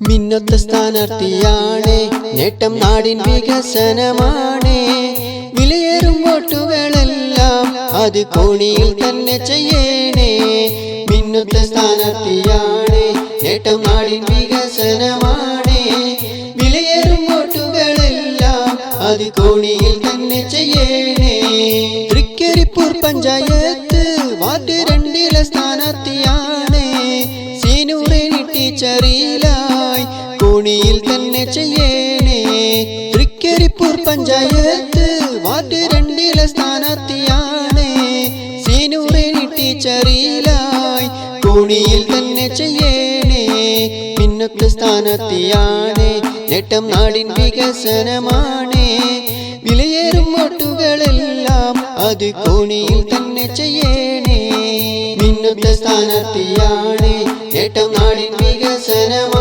മിന്നത്ത സ്ഥാനാർത്ഥിയാണ് നേട്ടം നാടിൻ വികസനമാണ്. വിലയേറും വോട്ടുകളെല്ലാം അത് കോണിയിൽ തന്നെ ചെയ്യണേ. മിന്നത്ത സ്ഥാനാർത്ഥിയാണ് നേട്ടം നാടിൻ വികസനമാണ്. വിലയേറും വോട്ടുകളെല്ലാം അത് കോണിയിൽ തന്നെ ചെയ്യണേ. തൃക്കരിപ്പൂർ പഞ്ചായത്ത് വാർഡ് രണ്ടിലെ സ്ഥാനാർത്ഥിയാണ് സീനൂറിനി ടീച്ചറിലായി കോണിയിൽ തന്നെ ചെയ്യണേ. തൃക്കരിപ്പൂർ പഞ്ചായത്ത് വാർഡ് രണ്ടിലെ സ്ഥാനാർത്ഥിയാണ്. സീനൂറിനി ടീച്ചറിലായി പുണിയിൽ തന്നെ ചെയ്യണേ. പിന്നത്തെ സ്ഥാനാർത്ഥിയാണ്. നേട്ടം നാടിൻ വികസനമാണേ. വിലയേറും വോട്ടുകളെല്ലാം അത് കോണിയിൽ തന്നെ ചെയ്യണേ. മിന്നത്തെ സ്ഥാനാർത്ഥിയാണ്. നേട്ടം നാടിൻ വികസനമാണ്